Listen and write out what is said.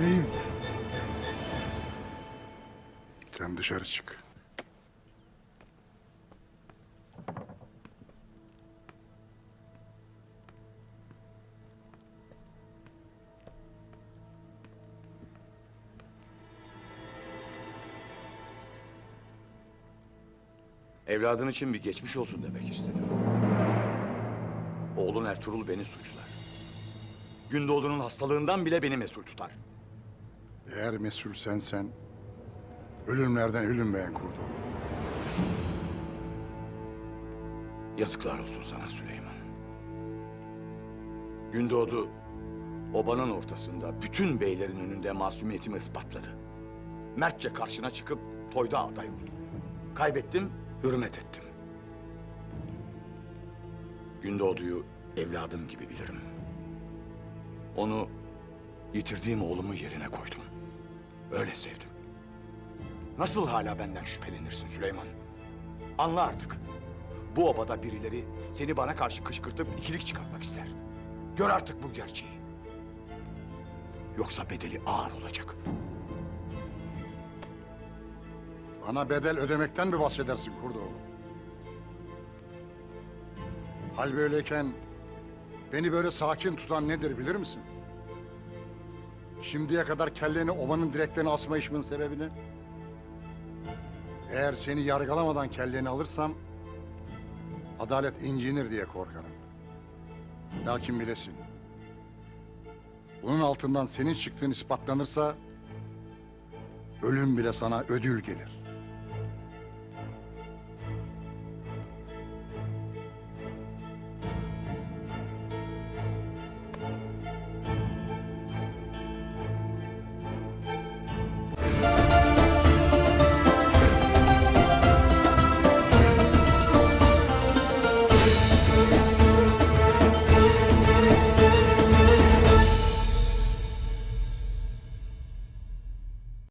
Neyim? Sen dışarı çık. Evladın için bir geçmiş olsun demek istedim. Oğlun Ertuğrul beni suçlar. Gündoğdu'nun hastalığından bile beni mesul tutar. Eğer mesul sensen ölümlerden ölünmeyen kurdu. Yazıklar olsun sana Süleyman. Gündoğdu obanın ortasında bütün beylerin önünde masumiyetimi ispatladı. Mertçe karşına çıkıp toyda aday oldum. Kaybettim, hürmet ettim. Gündoğdu'yu evladım gibi bilirim. Onu yitirdiğim oğlumun yerine koydum. Öyle sevdim. Nasıl hala benden şüphelenirsin Süleyman? Anla artık. Bu obada birileri seni bana karşı kışkırtıp ikilik çıkartmak ister. Gör artık bu gerçeği. Yoksa bedeli ağır olacak. Bana bedel ödemekten mi bahsedersin Kurdoğlu? Hal böyleyken beni böyle sakin tutan nedir bilir misin? Şimdiye kadar kelleni obanın direklerine asma işimin sebebini? Eğer seni yargılamadan kelleni alırsam adalet incinir diye korkarım. Lakin bilesin. Bunun altından senin çıktığın ispatlanırsa ölüm bile sana ödül gelir.